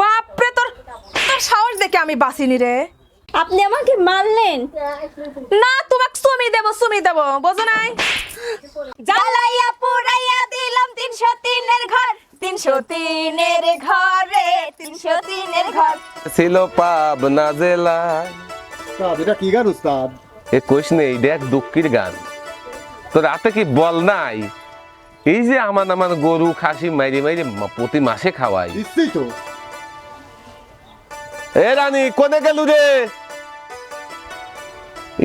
বাপরে তোর তোর সাহস দেখে আমি বাঁচিনি রে। আপনি আমাকে মারলেন। না তোমাকে সুমি দেব সুমি দেব বোঝো নাই? জ্বালাইয়া পুরাইয়া দিলাম তিনশো তিনের ঘর। তিনশো তিনের ঘরে তিনশো তিনের ঘর। ছিল পাবনা জেলা। উস্তাদ এটা কি গান উস্তাদ? এ কইস নেই দেখ দুঃখীর গান। তো রাতে কি বল নাই? এই যে আমার আমার গরু খাসি মাইরে মাইরে প্রতি মাসে খাওয়াই। নিশ্চয়ই তো। এ রানী কোনে গেল রে?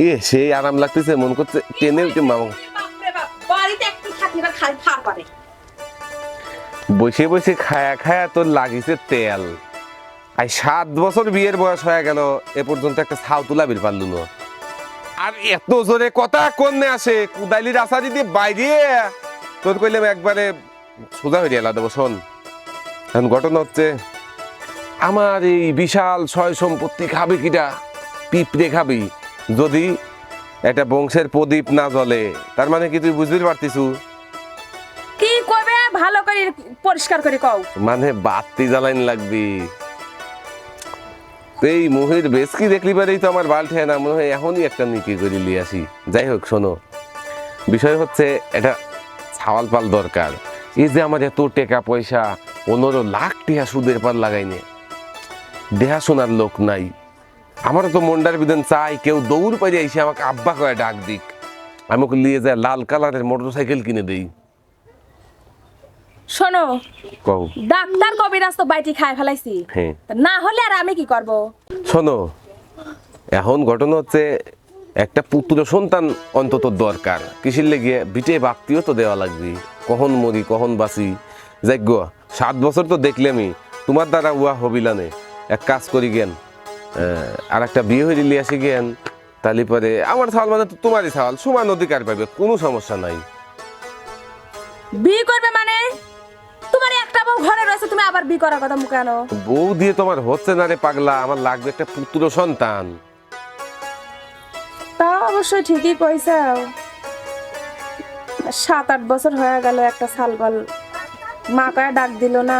ইয়ে সেই আরাম লাগতেছে মন করছে টেনে উঠে মামা। বাড়িতে একটু থাকি না খাই খার পারে। বসে বসে খায়া খায়া তোর লাগিছে তেল। আর সাত বছর বিয়ের বয়স হয়ে গেল, এ পর্যন্ত একটা ছাউ তুলা বের পারলু আর এত জোরে কথা কোনে আসে, কুদাইলির আসারি দিয়ে বাইরে, তোর কইলাম একবারে সোজা হয়ে গেলা দেবো, শোন। এখন ঘটনা হচ্ছে, আমার এই বিশাল ছয় সম্পত্তি খাবে কিটা? পিঁপড়ে খাবি। যদি একটা বংশের প্রদীপ না জ্বলে, তার মানে কি তুই বুঝতে করবে ভালো করে পরিষ্কার করে কও। মানে বাতি জ্বালাইন লাগবি। এই মহির বেশ কি দেখলি পারেই তো আমার বাল্ট না, মনে হয় এখনই একটা নিকি করে নিয়ে আসি। যাই হোক, শোনো। বিষয় হচ্ছে, এটা ছাওয়াল পাল দরকার। এই যে আমার এত টাকা পয়সা, পনেরো লাখ টিহা সুদের পার লাগাইনে। দেহা শোনার লোক নাই। আমারও তো মন্ডার বিধান চাই, কেউ দৌড় পাইরে এসে আমাকে আব্বা করে ডাক দিক। আমি ওকে নিয়ে যায় লাল কালারের মোটর সাইকেল কিনে দেই। শোনো কও। ডাক্তার কবিরাজ তো বাইটি খায় ফেলাইছি। না হলে আর আমি কি করব? শোনো এখন ঘটনা হচ্ছে একটা পুত্র সন্তান অন্তত দরকার। কিসের লেগে বিটে বাক্তিও তো দেওয়া লাগবে। কখন মরি কখন বাঁচি? যাইগ সাত বছর তো দেখলামই তোমার দ্বারা উয়া হবিলানে। এক কাজ করি গেন আর একটা বিয়ে হয়ে লিয়ে আসি গেন। তাহলে পরে আমার ছাওয়াল মানে তোমারই ছাওয়াল সমান অধিকার পাবে কোনো সমস্যা নাই। বিয়ে করবে মানে? তোমার একটা বউ ঘরে রয়েছে তুমি আবার বিয়ে করার কথা মুখে আনো। বউ দিয়ে তোমার হচ্ছে না রে পাগলা আমার লাগবে একটা পুত্র সন্তান। তা অবশ্যই ঠিকই কইছে। সাত আট বছর হয়ে গেল একটা সালবাল মা কয়ে ডাক দিল না।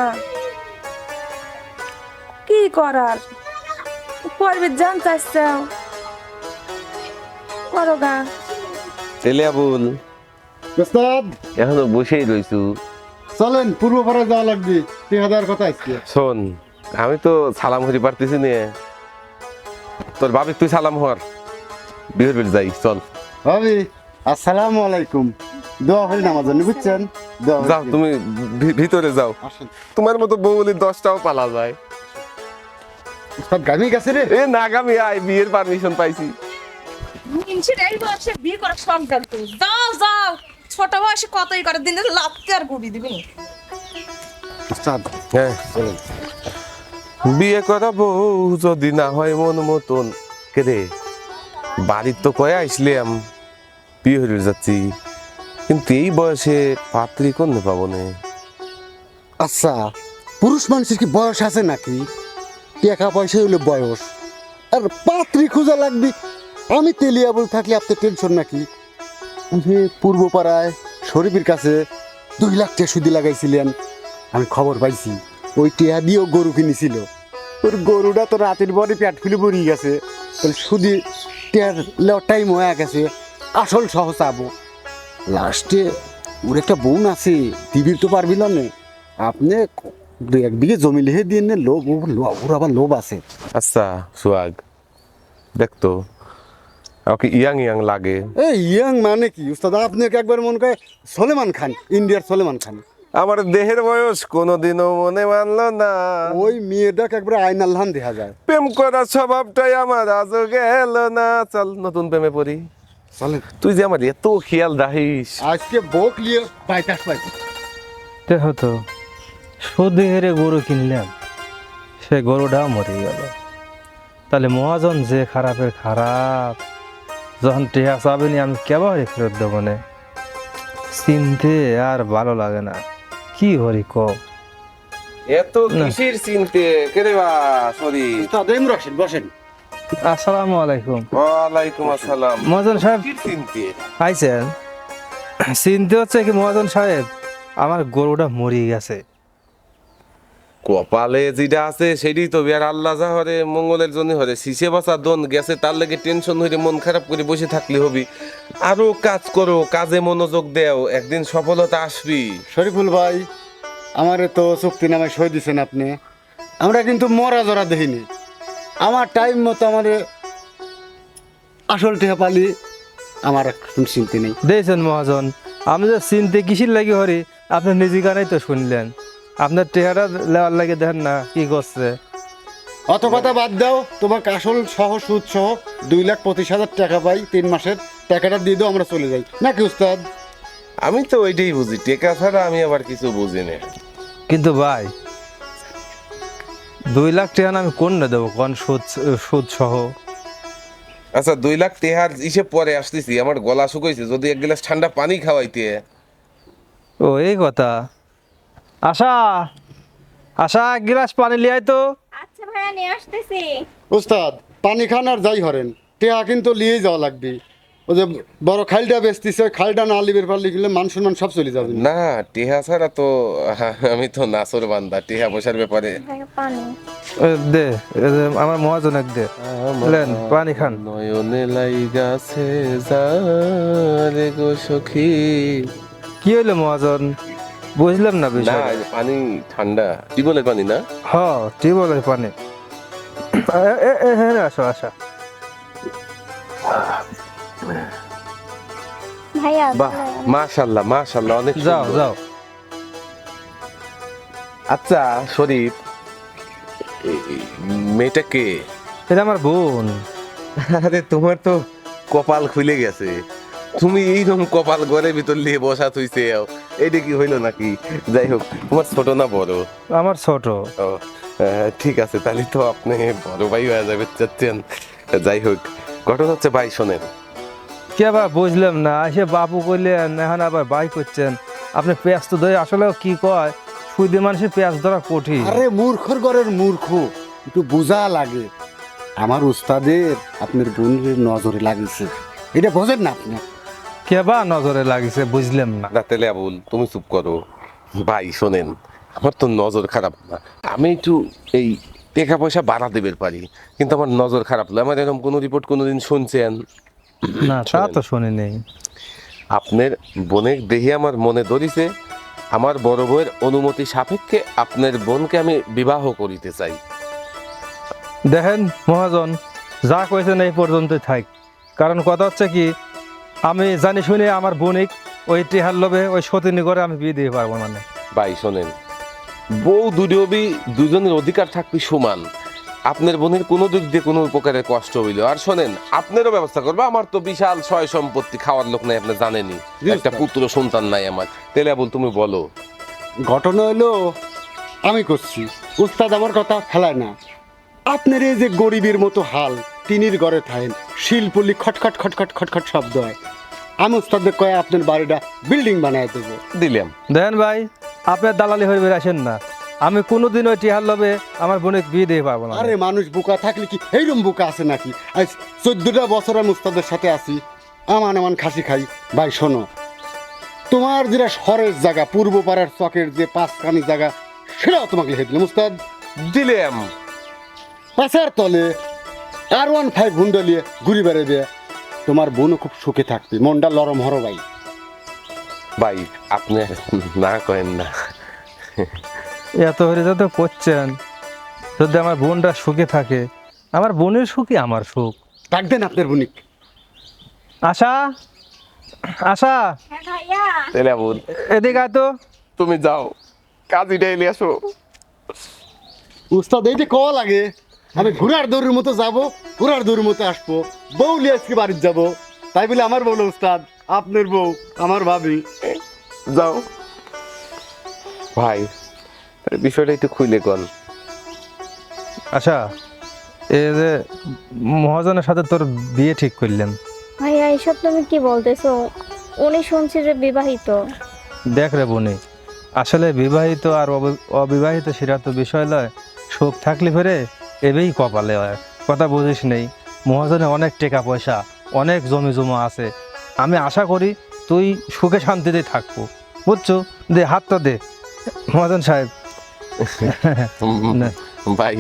কি করার? পড়বে জান চাইছে। করো গা। তেলিয়াবুল উস্তাদ এখনও বসেই রইছু। চলেন পূর্ব পাড়া যাওয়া লাগবে। তিন হাজার কথা আজকে। শোন আমি তো সালাম হরি পারতেছি নে। তোর বাবিক তুই সালাম হর বিয়ের বের যাই চল। ভাবি আসসালামু আলাইকুম। দোয়া হরি নামাজ জন্য বুঝছেন? দোয়া যাও। তুমি ভি- ভিতরে যাও। আসেন। তোমার মতো বউলি দশটাও পালা যায়। উস্তাদ গামি গেছে রে। এ নাগামি আয় বিয়ের পারমিশন পাইছি। মিনছির এই বয়সে বিয়ে করার শখ যাও যাও। ছোট বয়সে কতই করে দিনে লাত্তি আর গুড়ি দিবি উস্তাদ হ্যাঁ চলেন। বিয়ে করা বউ যদি না হয় মন মতন কে রে বাড়ির তো কয়ে আইসলাম বিয়ে হয়ে যাচ্ছি। কিন্তু এই বয়সে পাত্রী কোন পাবো না? আচ্ছা পুরুষ মানুষের কি বয়স আছে নাকি? টাকা পয়সা হইলে বয়স। আর পাত্রী খোঁজা লাগবে আমি তেলিয়া বল থাকলে আপনার টেনশন নাকি? যে পূর্ব পাড়ায় শরীফের কাছে দুই লাখ টাকা সুদি লাগাইছিলেন। আমি খবর পাইছি, ওই টিয়া দিয়েও গরু কিনেছিল। ওর গরুটা তো রাতের পরে পেট ফুলে পড়িয়ে গেছে। তাহলে সুদি টিয়ার লেওয়ার টাইম হয়ে গেছে। আসল সহ চাবো লাস্টে ওর একটা বোন আছে, দিবির তো পারবি না। আপনি দু এক বিঘে জমি লিখে দিয়ে লোভ ওর আবার লোভ আছে। আচ্ছা সোহাগ দেখতো আমাকে ইয়াং ইয়াং লাগে। এই ইয়াং মানে কি? উস্তাদ আপনি একবার মনে করে সলেমান খান? ইন্ডিয়ার সলেমান খান। আমার দেহের বয়স কোনোদিনও মনে মানলো না। ওই মেয়েটাকে একবার আইন আল্লাহান দেখা যায়। প্রেম করার স্বভাবটাই আমার আজও গেল না। চল নতুন প্রেমে পড়ি। চলেন। তুই যে আমার এত খেয়াল রাখিস। আজকে বোক নিয়ে বাইপাস পাইছি দেখো তো সুদে হেরে গরু কিনলাম সে গরুটাও মরে গেল। তাহলে মহাজন যে খারাপের খারাপ যখন টেহা চাবেনি আমি কেবারে ফেরত দেবো না। চিনতে আর ভালো লাগে না। কি হরি ক এত কিসের চিনতে? কেরে বা সরি। এম বসেন বসেন। আসসালামু আলাইকুম। ওয়ালাইকুম আসসালাম। মহাজন সাহেব। কি চিনতে? আইছেন। চিনতে হচ্ছে কি মহাজন সাহেব? আমার গরুটা মরে গেছে। কপালে যেটা আছে সেটাই তো আর আল্লাহ যা হরে মঙ্গলের জন্য হরে। শিশে বাসা দন গেছে তার লেগে টেনশন হইলে মন খারাপ করে বসে থাকলে হবি। আরও কাজ করো কাজে মনোযোগ দেও একদিন সফলতা আসবি। শরীফুল ভাই আমারে তো চুক্তি নামে সই দিছেন আপনি। আমরা কিন্তু মরা জরা দেখিনি। আমার টাইম মতো আমারে আসল টেহা পালি আমার এখন চিন্তা নেই। দেখছেন মহাজন আমি যে চিনতে কিসির লাগে হরি আপনি নিজে গানাই তো শুনলেন। আপনার চেহারা লেওয়ার লাগে দেখেন না কি করছে। অত কথা বাদ দাও তোমার আসল সহ সুদ সহ দুই লাখ পঁচিশ হাজার টাকা পাই তিন মাসের টাকাটা দিয়ে দাও আমরা চলে যাই। নাকি উস্তাদ? আমি তো ওইটাই বুঝি টেকা ছাড়া আমি আবার কিছু বুঝি না। কিন্তু ভাই দুই লাখ টাকা আমি কোন না দেবো? কোন সুদ সুদ সহ? আচ্ছা দুই লাখ টেহার হিসেব পরে আসতেছি আমার গলা শুকাইছে যদি এক গ্লাস ঠান্ডা পানি খাওয়াইতে। ও এই কথা। আশা আশা এক গ্লাস পানি লিয়াই তো। আচ্ছা ভাইয়া নিয়ে আসতেছি। উস্তাদ পানি খান আর যাই হরেন। টেহা কিন্তু নিয়ে যাওয়া লাগবে। ও যে বড় খালটা বেচতিছে খালটা না লিবের পারলে গেলে মান সম্মান সব চলে যাবে। না টেহা ছাড়া তো আমি তো নাসর বান্দা টেহা পয়সার ব্যাপারে। দে আমার মহাজন এক দে। লেন পানি খান। নয়নে লাইগাছে যারে গো সখী। কি হইল মহাজন? বুঝলাম না বিষয় পানি ঠান্ডা। টিবলের পানি না? হ টিউবওয়েলের পানি। এ- এ- এ- হ্যাঁ আসো আসা। ভাইয়া বাহ অনেক যাও যাও। আচ্ছা শরীফ এই- এই মেয়েটা কে? এটা আমার বোন। আরে তোমার তো কপাল খুলে গেছে। তুমি এইরকম কপাল ঘরের ভিতর নিয়ে বসা থইছে। এইটা কি হইল নাকি? যাই হোক তোমার ছোট না বড়? আমার ছোট। ও, ঠিক আছে তাহলে তো আপনি বড় ভাই হয়ে যাবে চাচ্ছেন। যাই হোক ঘটনা হচ্ছে ভাই শোনেন। কে আবার বুঝলাম না এসে বাপু কইলেন এখন আবার বাই করছেন। আপনি পেঁয়াজ তো ধরে আসলে কি কয় সুইদি মানুষের পেঁয়াজ ধরা কঠিন। আরে মূর্খর ঘরের মূর্খ একটু বোঝা লাগে। আমার উস্তাদের আপনার বোনের নজরে লাগিয়েছে। এটা বোঝেন না আপনি? কে বা নজরে লাগিছে বুঝলাম না। না তাহলে আবুল তুমি চুপ করো। ভাই শোনেন আমার তো নজর খারাপ না। আমি একটু এই টাকা পয়সা বাড়া দেবের পারি কিন্তু আমার নজর খারাপ হলো আমার এরকম কোনো রিপোর্ট কোনোদিন শুনছেন? না তা তো শুনি নেই। আপনার বোনের দেহে আমার মনে ধরিছে আমার বড় বউয়ের অনুমতি সাপেক্ষে আপনার বোনকে আমি বিবাহ করিতে চাই। দেখেন মহাজন যা কয়েছেন এই পর্যন্তই থাক। কারণ কথা হচ্ছে কি আমি জানি শুনে আমার বোনিক ওই টিহার লোভে ওই সতিনী করে আমি বিয়ে দিতে পারব মানে। ভাই শোনেন। বউ দুডিওবি দুজনের অধিকার থাকবে সমান। আপনার বোনের কোনো দিক দিয়ে কোনো উপকারের কষ্ট হইল। আর শোনেন আপনারও ব্যবস্থা করব। আমার তো বিশাল সয় সম্পত্তি খাওয়ার লোক নাই আপনি জানেনই। জি, একটা পুত্র সন্তান নাই আমার। তেলে বল তুমি বলো। ঘটনা হলো আমি করছি। উস্তাদ আমার কথা ফেলায় না। আপনার এই যে গরিবের মতো হাল টিনির ঘরে থাকেন শিলপুলি খটখট খটখট খটখট শব্দ হয়। আমি উস্তাদের কয়ে আপনার বাড়িটা বিল্ডিং বানায় দেবো। দিলাম। দেখেন ভাই আপনার দালালি হয়ে বের আসেন না। আমি কোনোদিন ওই টিহার লোভে আমার বোনের বিয়ে দিতে পারব না। আরে মানুষ বোকা থাকলে কি এইরকম বোকা আছে নাকি? আজ চোদ্দটা বছর আমি উস্তাদের সাথে আছি। আমান আমান খাসি খাই। ভাই শোনো। তোমার যেটা শহরের জায়গা পূর্ব পাড়ার চকের যে পাঁচখানি জায়গা সেটাও তোমাকে লিখে দিলাম উস্তাদ। দিলাম। পাশার তলে আর ওয়ান ফাইভ হুন্ডা নিয়ে ঘুরি বেড়ে বেড়াবে তোমার বোনও খুব সুখে থাকবে। মনটা লরম হরো ভাই। ভাই আপনি না কহেন না। এত হয়ে যত করছেন। যদি আমার বোনটা সুখে থাকে আমার বোনের সুখই আমার সুখ। ডাক দেন আপনার বোনিক। আশা? আশা? হ্যাঁ তেলে আবুল এদিকে আয় তো। তুমি যাও। কাজীটা এলে আসো। উস্তাদ এইটা কওয়া লাগে আমি ঘোড়ার দৌড়ের মতো যাব ঘোড়ার দৌড়ের মতো আসব। বউ নিয়ে আজকে বাড়ির যাব। তাই বলে আমার বউ উস্তাদ আপনার বউ আমার ভাবি। যাও। ভাই বিষয়টা একটু খুলে কন আশা এ যে মহাজনের সাথে তোর বিয়ে ঠিক করলেন? ভাইয়া এইসব তুমি কি বলতেছো? উনি শুনছি যে বিবাহিত। দেখ রে বনি আসলে বিবাহিত আর অবি- অবিবাহিত সেটা তো বিষয় নয় সুখ থাকলে ফেরে এবেই কপালে হয়। কথা বুঝিস নেই। মহাজনে অনেক টাকা পয়সা অনেক জমি জমা আছে। আমি আশা করি তুই সুখে শান্তিতে থাকব। বুঝছ? দে হাতটা দে। মহাজন সাহেব। ভাই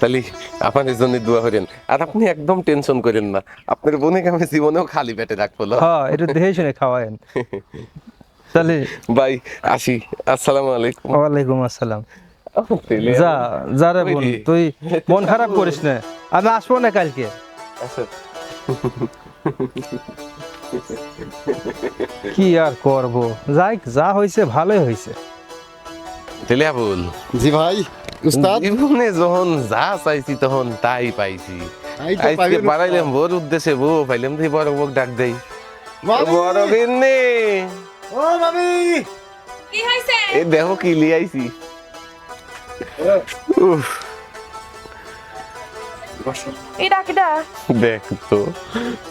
তাহলে আপনার জন্য দোয়া করেন। আর আপনি একদম টেনশন করেন না। আপনার বোনকে আমি জীবনেও খালি পেটে রাখব। হ্যাঁ একটু দেখে শুনে খাওয়ায়েন। তাহলে ভাই আসি। আসসালামু আলাইকুম। ওয়ালাইকুম আসসালাম। যা যা রে বোন তুই মন খারাপ করিস না। আমি আসব না কালকে। আচ্ছা। কি আর করব? যাই যা হয়েছে ভালোই হয়েছে তেলে আবুল জি ভাই উস্তাদ। জীবনে যখন যা চাইছি তখন তাই পাইছি। আজকে পাইবেন, বোর উদ্দেশ্যে বউ পাইলাম তুই বড় বউক ডাক দেই! বড় বিন্নি। ও ভাবি কি হয়েছে এই দেখো কি লিয়াইছি। দেখ তো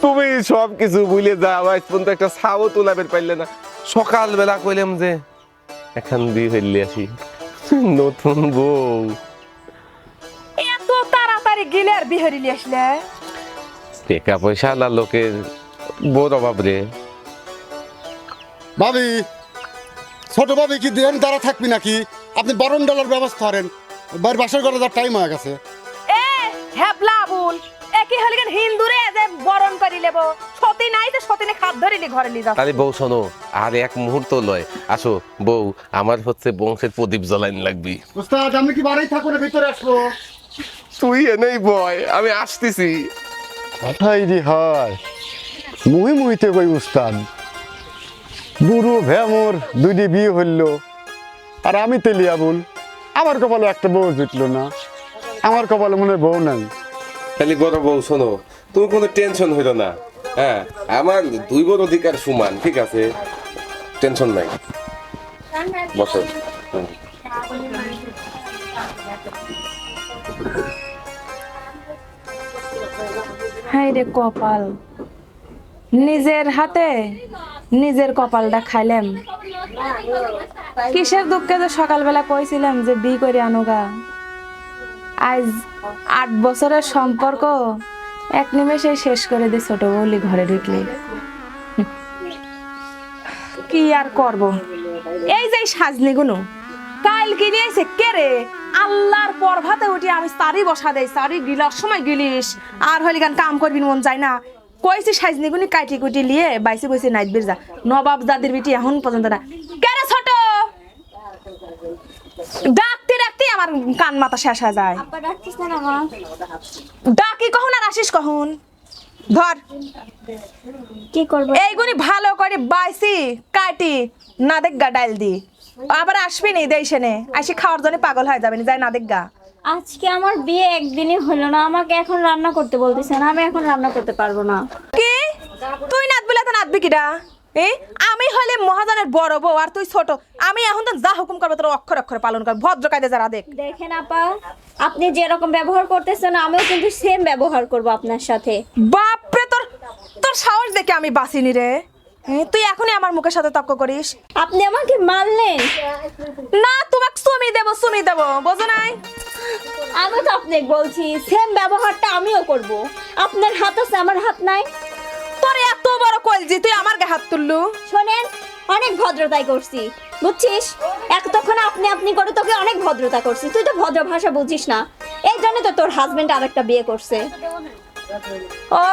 তুমি সব কিছু ভুলে যাও আজ পর্যন্ত একটা ছাও তোলাবের পাইলে না। সকালবেলা কইলাম যে এখন ফেললে আসি। নতুন বউ। এত তাড়াতাড়ি গিলে আর বিহারি আসলে? টাকা পয়সা লোকের বড় অভাব রে। ভাবি ছোট ভাবি কি দেন দ্বারা থাকবি নাকি? আপনি বারণ ডলার ব্যবস্থা করেন। বাড়ির বাসর করে যার টাইম হয়ে গেছে। এ হ্যাবলা আবুল একই হলে কেন হিন্দুরে যে বরণ করি লেব? সতী নাই তো সতীনে খাপ ধরিলি ঘরে লি যাও তাহলে বউ শোনো আর এক মুহূর্ত লয়। আসো বউ আমার হচ্ছে বংশের প্রদীপ জ্বলাইন লাগবি। উস্তাদ আমি কি বাড়ি থাকুন ভিতরে আসব? তুই এনেই বয় আমি আসতেছি। হাই রে হাই মুহি মুহিতে কই উস্তাদ? বুড়ো ভ্যামর দুইটি বিয়ে হইল। আর আমি তেলিয়া বোন। আমার কপালে একটা বউ জুটলো না। আমার কপালে মনে বউ নাই। তাহলে বড় বউ শোনো তুমি কোনো টেনশন হইল না। হ্যাঁ আমার দুই বোন অধিকার সমান ঠিক আছে? টেনশন নাই। বসো। হাই রে কপাল। নিজের হাতে নিজের কপালটা খাইলাম। কিসের দুঃখে যে সকালবেলা কইছিলাম যে বি করে আনোগা? আজ আট বছরের সম্পর্ক, এক নিমেষে শেষ করে দিয়ে ছোট বৌলি ঘরে ঢুকলি। কি আর করব? এই যে সাজনিগুলো কাল কিনে এসে কে রে? আল্লাহর পর ভাতে উঠি আমি সারি বসা দেই, সারি গিলার সময় গিলিস, আর হলি গান কাম করবি মন যায় না। কইছি সাজনিগুনি কাটি কুটি লিয়ে বাইসে বসে নাইট যা। নবাব দাদির বিটি এখন পর্যন্ত না। কে ডাকতে ডাকতে আমার কান মাথা শেষ হয়ে যায়। ডাকি কখন আর আসিস কখন? ধর। কি করব? এইগুনি ভালো করে বাইসি কাটি না দেখগা ডাইল দি। আবার আসবি নি দেশে আসি খাওয়ার জন্য পাগল হয়ে যাবেন যাই না দেখগা। আজকে আমার বিয়ে একদিনই হলো না আমাকে এখন রান্না করতে বলতেছেন আমি এখন রান্না করতে পারব না। কি? তুই নাচবি তো নাচবি কিডা? আমি হলে মহাজনের বড় বউ আর তুই ছোট। আমি এখন তো যা হুকুম করব তোর অক্ষর অক্ষরে পালন কর ভদ্র কায়দে যারা দেখ। দেখেন আপা আপনি যেরকম ব্যবহার করতেছেন আমিও কিন্তু সেম ব্যবহার করব আপনার সাথে। বাপরে তোর তোর সাহস দেখে আমি বাসিনি রে। তুই এখনই আমার মুখের সাথে তর্ক করিস। আপনি আমাকে মারলেন। না তোমাকে সুমি দেবো সুমি দেবো বোঝো নাই? আমি তো আপনাকে বলছি সেম ব্যবহারটা আমিও করব। আপনার হাত আছে আমার হাত নাই। তোর এত বড় কলজি তুই আমার গায়ে হাত তুললু? শোনেন অনেক ভদ্রতাই করছি বুঝছিস? এক তখন আপনি আপনি করে তোকে অনেক ভদ্রতা করছি তুই তো ভদ্র ভাষা বুঝিস না। এই জন্য তো তোর হাজবেন্ড আরেকটা বিয়ে করছে। ও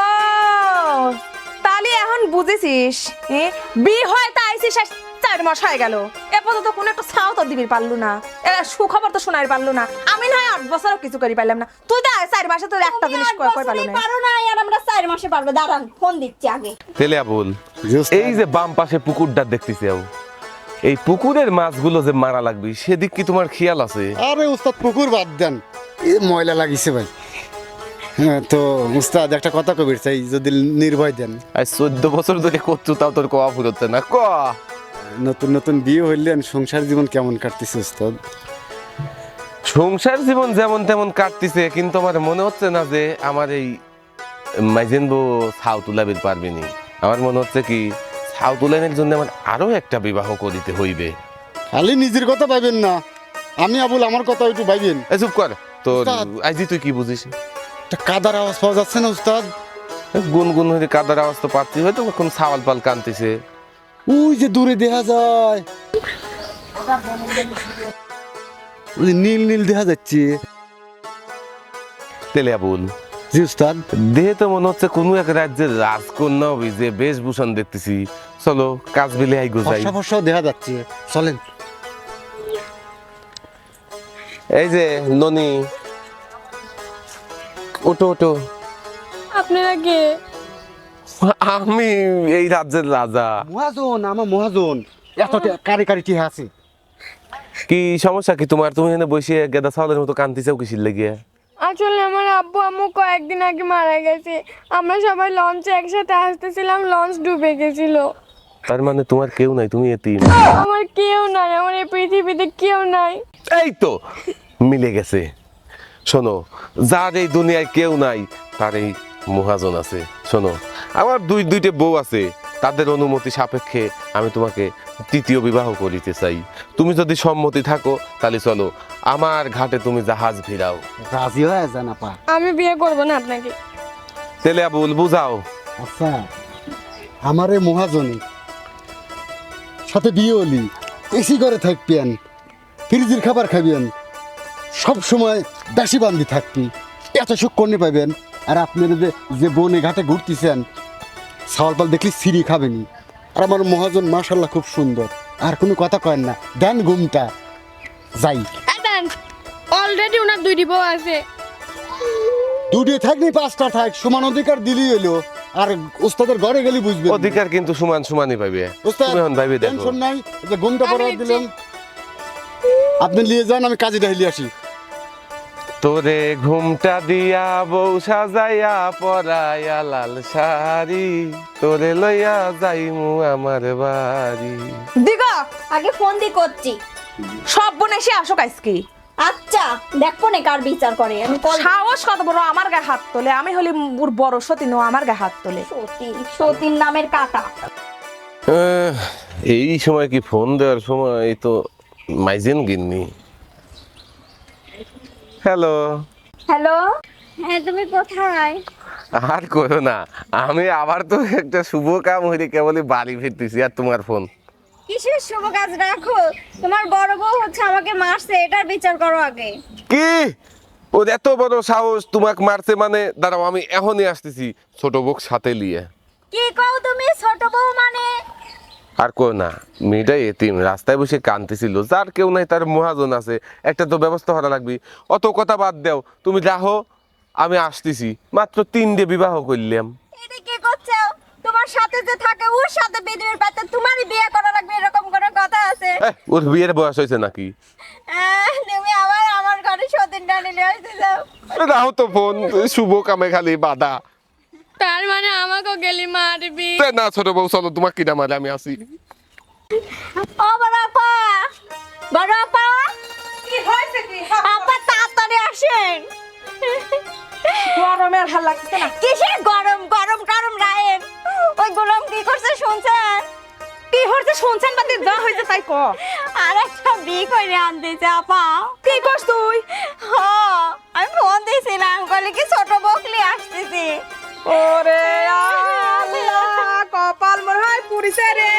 তাহলে এখন বুঝেছিস এ, বি হয় তা আইসিস চার মাস হয়ে গেল। এ পর্যন্ত কোনো একটা ছাও তো দিবি পারলু না। এ সুখবর তো শোনাই পারলু না। আমি না আট বছরও কিছু করি পারলাম না। তুই তো চার মাসে তোর একটা জিনিস কই কই পারলু না। পারো না আর আমরা চার মাসে পারব। দাঁড়ান ফোন দিচ্ছি আগে। তেলে আবুল এই যে বাম পাশে পুকুরটা দেখতেছি আও এই পুকুরের মাছগুলো যে মারা লাগবে সেদিক কি তোমার খেয়াল আছে? আরে উস্তাদ পুকুর বাদ দেন। ময়লা লাগিছে ভাই। হ্যাঁ তো উস্তাদ একটা কথা কবির চাই যদি নির্ভয় দেন। আজ চোদ্দ বছর ধরে করছ তাও তোর কওয়া ফুরোচ্ছে না। ক? নতুন নতুন বিয়ে হইলেন সংসার জীবন কেমন কাটতেছে উস্তাদ? সংসার জীবন যেমন তেমন কাটতেছে কিন্তু আমার মনে হচ্ছে না যে আমার এই মাইজেনবো ছাউ তুলাবির পারবিনি। আমার মনে হচ্ছে কি ছাউ তুলানের জন্য আমার আরও একটা বিবাহ করিতে হইবে। খালি নিজের কথা পাইবেন না আমি আবুল আমার কথা একটু ভাইবেন। এই চুপ কর তো উস্তাদ। তুই কি বুঝিস? একটা কাদার আওয়াজ পাওয়া যাচ্ছে না উস্তাদ। গুনগুন হয়ে কাদার আওয়াজ তো পাচ্ছি হয়তো কোন সাওয়াল পাল কানতেছে। ওই যে দূরে দেখা যায়। ওই যে নীল নীল দেখা যাচ্ছে। তেলিয়াবুল জি উস্তাদ। দেহে তো মনে হচ্ছে কোনো এক রাজ্যের রাজকন্যা হবে যে বেশভূষণ দেখতেছি। চলো কাজ বিলে আই গোজাই ফর্সা দেখা যাচ্ছে। চলেন। এই যে ননি। ওটো ওটো আপনারা কে? আমি এই রাজ্যের রাজা। মহাজন আমার মহাজন এত কারি কারি টিহা আছে। কি সমস্যা কি তোমার? তুমি এখানে বসে গেদা ছাওয়ালের মতো কান্দিছেও কিসির লেগে? আসলে আমার আব্বু আম্মু কয়েকদিন আগে মারা গেছে। আমরা সবাই লঞ্চে একসাথে আসতেছিলাম লঞ্চ ডুবে গেছিল। তার মানে তোমার কেউ নাই তুমি এতিম। আমার কেউ নাই আমার এই পৃথিবীতে কেউ নাই। এই তো মিলে গেছে। শোনো যার এই দুনিয়ায় কেউ নাই তার এই মহাজন আছে। শোনো আমার দুই দুইটে বউ আছে। তাদের অনুমতি সাপেক্ষে আমি তোমাকে তৃতীয় বিবাহ করিতে চাই। তুমি যদি সম্মতি থাকো তাহলে চলো আমার ঘাটে তুমি জাহাজ ভিড়াও। রাজি হয়ে যান আপা। আমি বিয়ে করব না আপনাকে। তেলে আবুল বুঝাও। আচ্ছা আমার এই মহাজনী সাথে বিয়ে হলি এসি করে থাকবেন ফ্রিজের খাবার খাবেন সব সময় বেশি বান্ধি থাকবি এত সুখ করনি পাবেন আর আপনি যে যে বনে ঘাটে ঘুরতেছেন সাওয়ালপাল দেখলি সিঁড়ি খাবেনি। আর আমার মহাজন মাশাল্লাহ খুব সুন্দর। আর কোনো কথা কয়েন না। দেন ঘুমটা। যাই। অলরেডি ওনার দুইটি বউ আছে। দুটি থাকনি পাঁচটা থাক। সমান অধিকার দিলি এলো আর ওস্তাদের ঘরে গেলি বুঝবে অধিকার কিন্তু সমান সমানই পাবে ওস্তাদ টেনশন নাই। যে ঘুমটা পড়া দিলাম। আপনি নিয়ে যান আমি কাজে ঢাইলি আসি। তোরে ঘুমটা দিয়া বউ সাজাইয়া পরাইয়া লাল শাড়ি। তোরে লইয়া যাইমু আমার বাড়ি। দিগা আগে ফোন দি করছি। সব বোন এসে আসো কাইসকি আচ্ছা দেখো না কার বিচার করে আমি কল সাহস কত বড় আমার গায়ে হাত তোলে। আমি হলি ওর বড় সতী নো আমার গায়ে হাত তোলে। সতী সতীর নামের কাকা। এই সময় কি ফোন দেওয়ার সময়? এই তো মাইজেন গিন্নি। হ্যালো। হ্যালো? হ্যাঁ তুমি কোথায়? আর করো না আমি আবার তো একটা শুভ কাম হইলে কেবলই বাড়ি ফিরতেছি আর তোমার ফোন? কিসের শুভ কাজ রাখো? তোমার বড় বউ হচ্ছে আমাকে মারছে এটার বিচার করো আগে। কি? ওর এত বড় সাহস তোমাকে মারছে মানে? দাঁড়াও আমি এখনই আসতেছি ছোট বুক সাথে নিয়ে। কি কও তুমি? ছোট বউ মানে? আর কো না মেয়েটা এতিম রাস্তায় বসে কানতেছিল যার কেউ নাই তার মহাজন আছে একটা তো ব্যবস্থা করা লাগবে। অত কথা বাদ দাও তুমি যাহো আমি আসতেছি। মাত্র তিনটে বিবাহ করলাম। এটা কি করছ? তোমার সাথে যে থাকে ওর সাথে বিদ্রোহের পাতে তোমারই বিয়ে করা লাগবে এরকম কোনো কথা আছে? ওর বিয়ের বয়স হয়েছে নাকি? তুমি আবার আমার ঘরে সতীন নিয়ে আসতে যাও তো ফোন শুভ কামে খালি বাধা। আমাকেও গেলি মারবি। তে না ছোট বউ চলো তোমার কিনা মারে আমি আসি ও বড় আপা! বড় আপা! কি হয়েছে কি? আপা তাড়াতাড়ি আসেন। গরমে আর ভালো লাগছে না? কিসের গরম? গরম টরম রায়েন ওই গোলাম কি করছে শুনছেন? কি হয়েছে শুনছেন বাদে যা হয়েছে তাই ক। আর একটা বিয়ে করে আনতেছে আপা। কি করছ তুই? হ আমি ফোন দিয়েছিলাম বলে কি ছোট বকলি আসতেছি? ওরে আল্লাহ কপাল মনে হয় পুরিছে রে।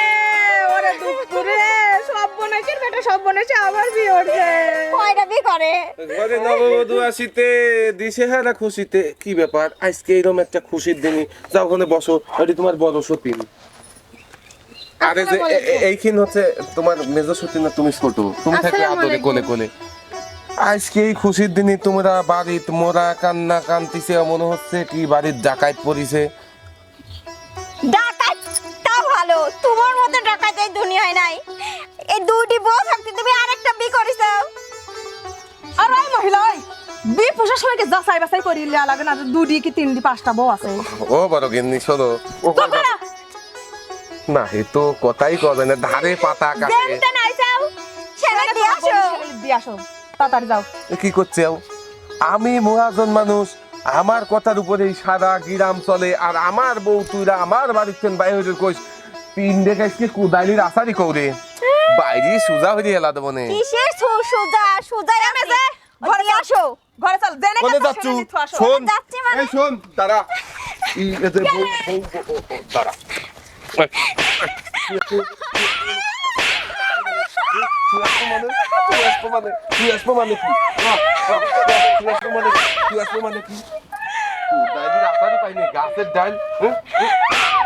ওরে দুপুরে সব বনেছের বেটা সব বনেছে আবার বিয়ে উঠছে কয়টা বিয়ে করে? ঘরে নববধূ আসিতে দিশে হারা খুশিতে। কি ব্যাপার? আজকে এরকম একটা খুশির দিনই। যাও ওখানে বসো এটি তোমার বড় সতীন আরে যে এইখিন হচ্ছে তোমার মেজর সতীন না তুমি ছোট। তুমি থাকলে আদরে কোলে কোলে। আজকে এই খুশির দিনে তোমরা বাড়িত মোরা কান্না কান্তিছে মনে হচ্ছে কি বাড়ির ডাকাত পড়িছে। ডাকাত? তাও ভালো। তোমার মতো ডাকাত এই দুনিয়ায় নাই। এই দুটি বউ থাকতে তুমি আরেকটা বিয়ে করিস আর ওই মহিলা ওই বিয়ে পোষার সময়কে যাচাই বাছাই করি লিয়া লাগে না যে দুডি কি তিনডি পাঁচটা বউ আছে? ও বড় গিন্নি শোনো। না এ তো কথাই কবে না ধারে পাতা কাটে। দিয়ে আসো। দিয়ে আসো। তাড়াতাড়ি যাও। কি করছে ও? আমি মহাজন মানুষ আমার কথার উপরে সারা গ্রাম চলে আর আমার বউ তুইরা আমার বাড়ির থেকে বাইরে কইস। পিন দেখাইছে কুদালির আসারি কৌরে? বাইরে সুজা হইরে এলা দেবো নে। কিসের সু- সুজা? সুজা আমি যে ঘরে আসো। ঘরে চল। জেনে কোনে যাচ্ছু। শুনে যাচ্ছি মানে? এই শোন দাঁড়া। ই, এতে বউ বউ দাঁড়া। তুই আসব মানে তুই আসব মানে কি তুই মানে কি ডাইনির আসারই পাইনি গাছের হ্যাঁ?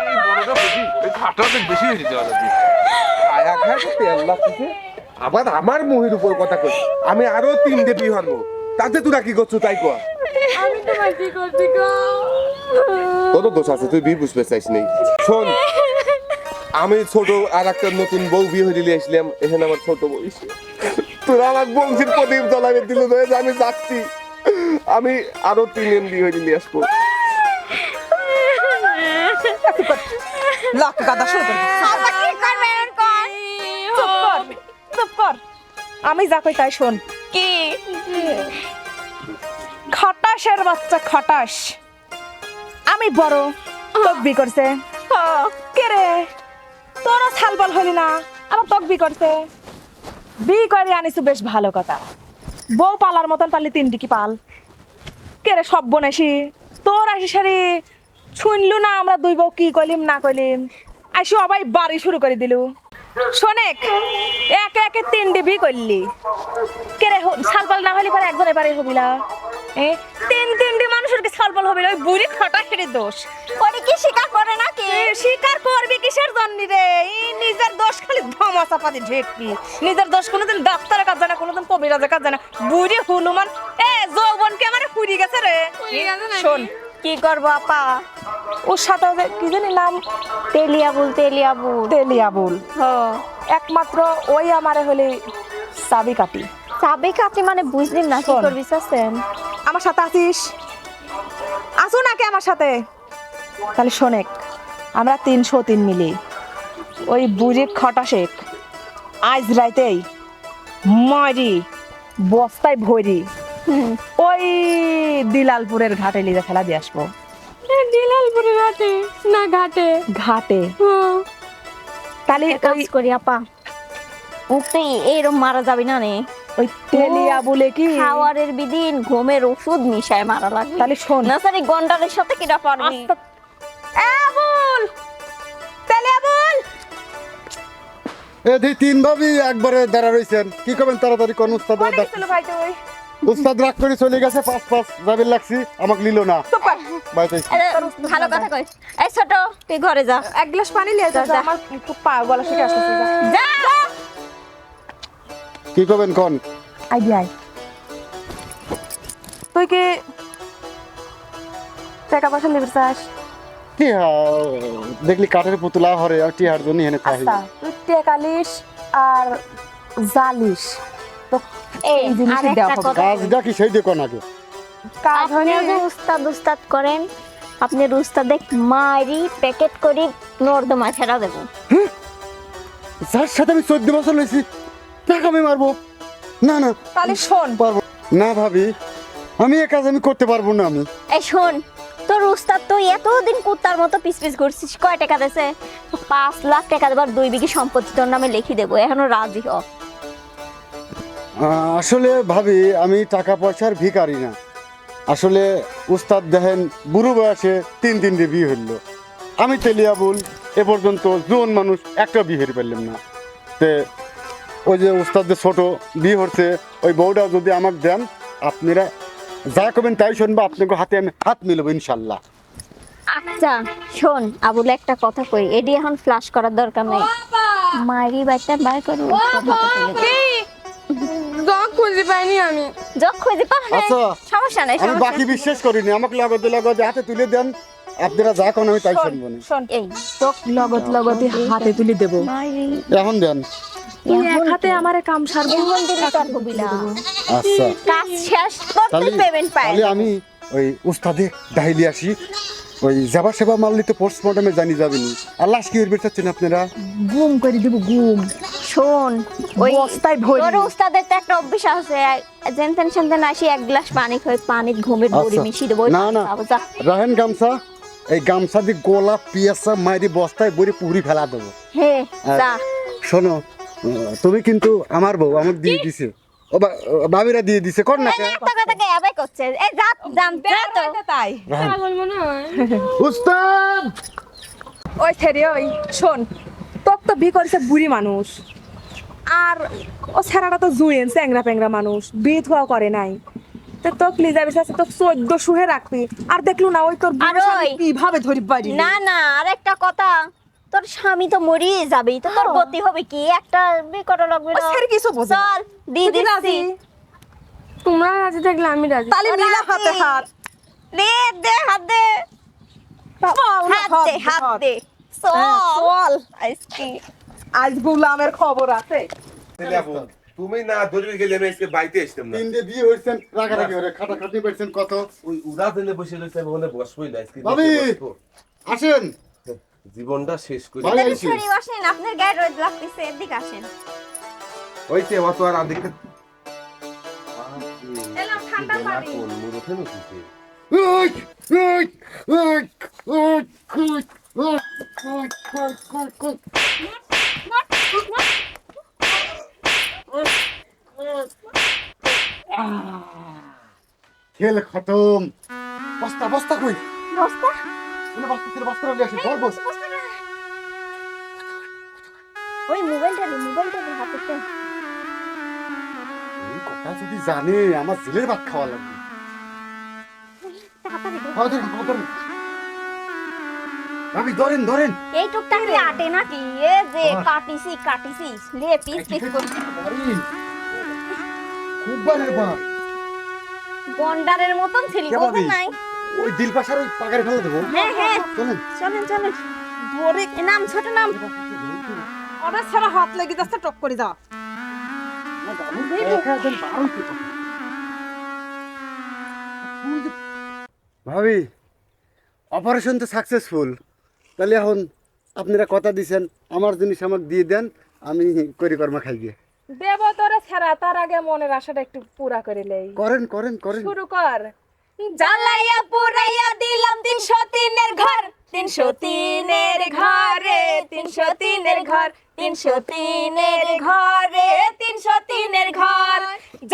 এই বেশি এই খাটাটা বেশি হয়ে যেতে পারে আবার আমার মুহির উপর কথা কই আমি আরও তিনটে বিয়ে হারবো তাতে তোরা কি করছ তাই কর আমি দোষ আছে তুই বিয়ে বুঝতে চাইস নেই শোন আমি ছোট আর একটা নতুন বউ বিয়ে হয়ে দিলে আসলাম এখানে আমার ছোট বউ। তোরা আমার বংশের প্রদীপ জ্বালাবে দিল আমি যাচ্ছি। আমি আরও তিন দিন বিয়ে হয়ে দিলে আসব। গাদা কর কর কর। আমি যা কই তাই শোন। কি? খটাসের বাচ্চা খটাস আমি বড় তকবি করছে। কে রে তোরও ছালবল হলি না আমার তকবি করছে। বি করে আনিছু বেশ ভালো কথা। বউ পালার মতন পালি তিনটি কি পাল। কে রে সব বনেছি? তোর আসি সারি শুনলু না আমরা দুই বউ কি কইলিম, না কইলিম। আসি অবাই বাড়ি শুরু করে দিলু। শোনেক একে একে তিন ডিবি করলি। কে রে ছালপাল না হলে পরে একজন এবারে হবিলা? এ তিন তিনটি মানুষের কি ছালপাল হবিলা? ওই বুড়ি খটা খেড়ে দোষ। ওরে কি স্বীকার করে নাকি? এ স্বীকার করবি কিসের জন্য রে? ই নিজের দোষ খালি ধমা চাপাতি ঢেকবি। নিজের দোষ কোনোদিন ডাক্তারের কাজ জানা কোনোদিন কবিরাজের কাজ জানা। বুড়ি হনুমান এ যৌবনকে আমার ফুরি গেছে রে? শোন কি করব আপা? ওর সাথে ওদের কি জানি নাম? তেলিয়াবুল তেলিয়াবুল। তেলিয়াবুল। হ। একমাত্র ওই আমারে হলে চাবি কাটি। চাবি কাটি মানে বুঝলিম না কি শোন। করবি চাচ্ছেন আমার সাথে আসিস আসো নাকি আমার সাথে? তাহলে শোনেক আমরা তিনশো তিন মিলি। ওই বুড়ি খটা শেখ। আজ রাইতেই মারি বস্তায় ভরি। ওই দিলালপুরের ঘাটে লিজে খেলা দিয়ে আসব। দিলালপুরের ঘাটে? না ঘাটে। ঘাটে। তাহলে কাজ করি আপা। উঠতে এইরকম মারা যাবি না নে। ওই তেলিয়া বলে কি? খাওয়ারের বিদিন ঘুমের ওষুধ মিশায় মারা লাগবে। তাহলে শোন। না স্যার গন্ডারের সাথে কিনা পারবি? আবুল! তেলিয়া বল এ দি তিন ভাবি একবারে দাঁড়া রয়েছেন কি করবেন তাড়াতাড়ি কোন উস্তাদ ভাই তুই? উস্তাদ রাগ করে চলে গেছে পাঁচ পাঁচ লাগছি আমাকে নিল না। চুপ কর। ভালো কথা কই এই ছোট তুই ঘরে যা। এক গ্লাস পানি লিয়ে যা যা, যা। আমার খুব পা গলা শুকে আসতেছে যা। যা। কি করবেন কোন? আই তুই কি টাকা পয়সা লিবি চাস কি দেখলি কাঠের পুতলা হরে আর টিহার জন্য এনে থাকি আচ্ছা তুই টেকালিস আর জালিস তো এই এই জিনিসই দেওয়া হবে। কাজটা কি সেই দেখো নাকি। কাজ হলে যে উস্তাদ উস্তাদ করেন আপনি উস্তাদে মারি প্যাকেট করি নর্দমা ছেড়া দেবো। যার সাথে আমি চোদ্দ বছর লইছি তাকে আমি মারবো? না না তাহলে শোন। পারব না। ভাবি আমি এ কাজ আমি করতে পারব না আমি। এই শোন তোর উস্তাদ তো এতদিন কুত্তার মতো পিস পিস করছিস কয় টাকা পাঁচ লাখ টাকা দেবার দুই বিঘি সম্পত্তি তোর নামে লিখে দেবো এখনও রাজি হ। আসলে ভাবি আমি টাকা পয়সার ভিখারি না। আসলে উস্তাদ দেখেন বুড়ো বয়সে তিন তিনটে বিয়ে হইল। আমি তেলিয়াবুল এ পর্যন্ত জোন মানুষ একটা বিয়ে হতে পারলাম না। তে ওই যে উস্তাদের ছোট বিয়ে হচ্ছে ওই বউটা যদি আমাকে দেন আপনারা যা করবেন তাই শুনব আপনাকে হাতে আমি হাত মিলবো ইনশাল্লাহ। আচ্ছা শোন আবুল একটা কথা কই এডি এখন ফ্লাশ করার দরকার নেই। মারি বাচ্চা বার করে জগ খুঁজে পাইনি আমি। খুঁজে নাই? আচ্ছা। সমস্যা নাই আমি বাকি বিশ্বাস করিনি আমাকে লাগতে লাগতে হাতে তুলে দেন আপনারা যা কোন আমি তাই শুনব না। শোন এই। লগত লগতে হাতে তুলি দেব। এখন দেন। এক হাতে আমারে কাম সারবো। এখন দিলে তোর হবি না। আচ্ছা। কাজ শেষ করতে পেমেন্ট পাই তাহলে আমি ওই উস্তাদে ডাইলি আসি ওই যাবা সেবা মারলি তো পোস্টমর্টমে জানি যাবেনি। আর লাশ কি বের চাচ্ছেন আপনারা। গুম করে দিব গুম শোন ওই বস্তায় ভরি। তোর উস্তাদের তো একটা অভ্যাস আছে জেনতেন সেনতেন আসি এক গ্লাস পানি খাই পানির ঘুমের বড়ি আচ্ছা। মিশিয়ে দেবো না না। রাহেন গামছা এই গামছা দিয়ে গোলা পিয়াসা মাইরি বস্তায় বড়ি পুরি ফেলা দেবো। হে যা। শোনো তুমি কিন্তু আমার বউ আমাকে দিয়ে দিছে। ও বা- ভাবিরা দিয়ে দিছে কর না করছে? এই যা যা তো। তাই। পাগল মনে হয়। উস্তাদ! ওই ছেড়ে ওই শোন তোর তো বি করেছে বুড়ি মানুষ। আর ও ছেড়াটা তো জুয়েন চ্যাংরা প্যাংরা মানুষ বিয়ে থুয়া করে নাই। তো তোকে লিজা বিশ্বাসে তো চোদ্দ শুহে রাখবি। আর দেখলু না ওই তোর আর ওই- কীভাবে ধরি বাড়ি না না আর একটা কথা তোর স্বামী তো মরিয়ে যাবেই তো তোর হ্যাঁ। গতি হবে কি? একটা বিয়ে করা লাগবে না ছেড়ে কিছু বোঝে চল দি? তোমরা রাজি থাকলে আমি রাজি। তাহলে মিলা হাতে হাত। দে দে হাত দে। হাত দে হাত দে। হ্যাঁ, চল। চল। আজকে আজ গুলামের খবর আছে। তুমি না ধরবি গেলে আমি আজকে বাইতে আসতাম না। তিনটে বিয়ে হয়েছেন রাগারাগি হরে খাটাখাটি পেয়েছেন কত? ওই উড়া দিনে বসে রয়েছে আমি ওখানে বসবই না আজকে ভাবি! আসেন। জীবনটা শেষ করি। ভালো এদিকে আসেন আপনার গায়ে রোদ লাগতেছে এদিকে আসেন। হইছে অত আর আদিকে এলাম ঠান্ডা পানি। কোন মুরুখে নকিছে ওই, ওই, ওই, ওই, খেল খতম। বস্তা বস্তা কই? বস্তা? মানে বস্তা ছিল বস্তা নিয়ে আসি ধর বস ওই মোবাইলটা নে মোবাইলটা নে হাতে তে। কথা যদি জানে আমার জেলের ভাত খাওয়া লাগবে। তাড়াতাড়ি ধর। ভাবি ধরেন ধরেন। এই টুকটা কি আটে নাকি? এ যে কাটিছি কাটিছি। লে পিস পিস করে। খুব বাপ গন্ডারের মতন ছিলি নাই? ওই দিল পাশার ওই পাগারে ফেলে দেবো। হ্যাঁ হ্যাঁ। চলেন। চলেন চলেন। ধরে নাম ছোট নাম। ওরা ছাড়া হাত লেগে যাচ্ছে টক করে যা। ভাবি অপারেশন তো সাকসেসফুল তাহলে এখন আপনারা কথা দিছেন আমার জিনিস আমাকে দিয়ে দেন আমি করি কর্মা খাই গিয়ে। দেব তোরে ছাড়া তার আগে মনের আশাটা একটু পুরা করে লেই করেন করেন করেন। শুরু কর। জ্বালাইয়া পুরাইয়া দিলাম তিনশো তিনের ঘর। তিনশো তিনের ঘরে তিনশো তিনের ঘর। তিনশো তিনের ঘরে তিনশো তিনের ঘর।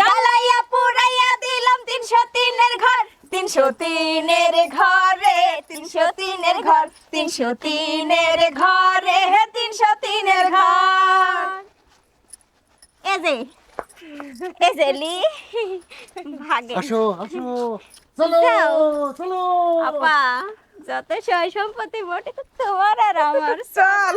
জ্বালাইয়া পুরাইয়া দিলাম তিনশো তিনের ঘর। তিনশো তিনের ঘরে তিনশো তিনের ঘর তিনশো তিনের ঘরে তিনশো তিনের ঘর। এজে এজেলি ভাগে। আসো আসো। চলো। চলো। আপা যত সয় সম্পত্তি তো তোমার আর আমার চল।